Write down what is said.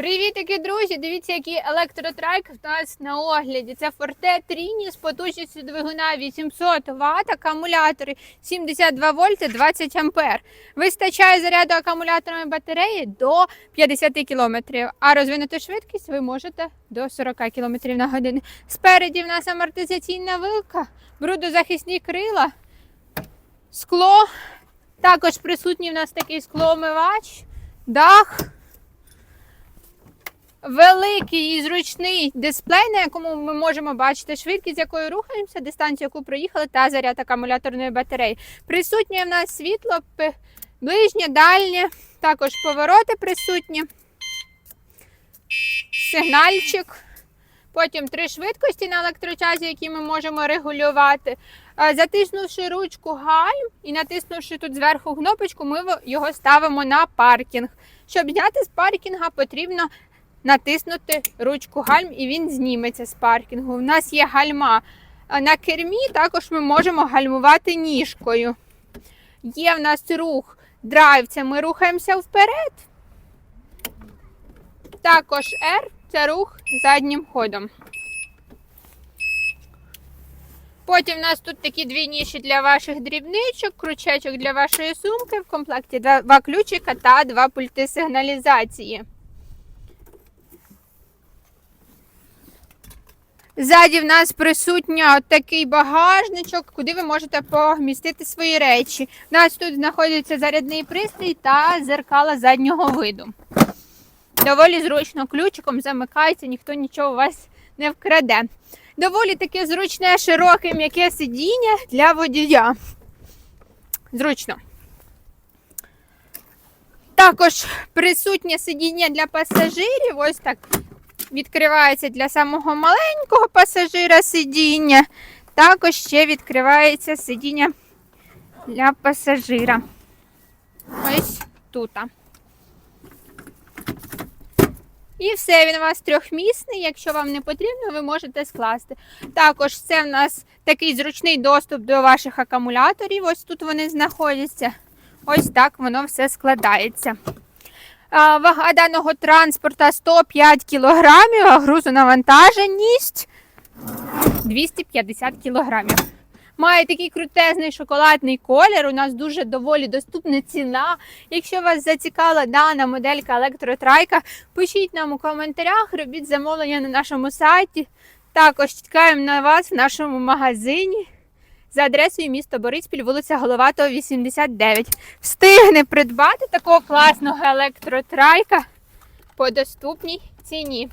Привітики, друзі! Дивіться, який електротрайк в нас на огляді. Це Forte Trini з потужністю двигуна 800 Вт, акумулятори 72 вольти 20 ампер. Вистачає заряду акумуляторної батареї до 50 км, а розвинути швидкість ви можете до 40 км на годину. Спереді в нас амортизаційна вилка, брудозахисні крила, скло. Також присутній в нас такий склоомивач, дах. Великий і зручний дисплей, на якому ми можемо бачити швидкість, з якою рухаємося, дистанцію, яку проїхали, та заряд акумуляторної батареї. Присутнє в нас світло, ближнє, дальнє, також повороти присутні, сигнальчик. Потім три швидкості на електрочазі, які ми можемо регулювати. Е, Затиснувши ручку гальм і натиснувши тут зверху кнопочку, ми його ставимо на паркінг. Щоб зняти з паркінга, потрібно натиснути ручку гальм і він зніметься з паркінгу. У нас є гальма на кермі, також ми можемо гальмувати ніжкою. Є в нас рух драйв, це ми рухаємося вперед. Також R це рух заднім ходом. Потім в нас тут такі дві ніші для ваших дрібничок, крючечок для вашої сумки. В комплекті два ключика та два пульти сигналізації. Ззаді в нас присутня такий багажничок, куди ви можете помістити свої речі. У нас тут знаходиться зарядний пристрій та зеркала заднього виду. Доволі зручно ключиком замикається, ніхто нічого у вас не вкраде. Доволі таке зручне, широке, м'яке сидіння для водія. Зручно. Також присутнє сидіння для пасажирів. Ось так відкривається для самого маленького пасажира сидіння. Також ще відкривається сидіння для пасажира. Ось тут. І все, він у вас трьохмісний. Якщо вам не потрібно, ви можете скласти. Також це в нас такий зручний доступ до ваших акумуляторів. Ось тут вони знаходяться. Ось так воно все складається. Вага даного транспорта 105 кг, а грузонавантаженість 250 кг. Має такий крутезний шоколадний колір. У нас дуже доволі доступна ціна. Якщо вас зацікавила дана моделька електротрайка, пишіть нам у коментарях, робіть замовлення на нашому сайті. Також чекаємо на вас в нашому магазині за адресою місто Бориспіль, вулиця Головатого, 89. Встигне придбати такого класного електротрайка по доступній ціні.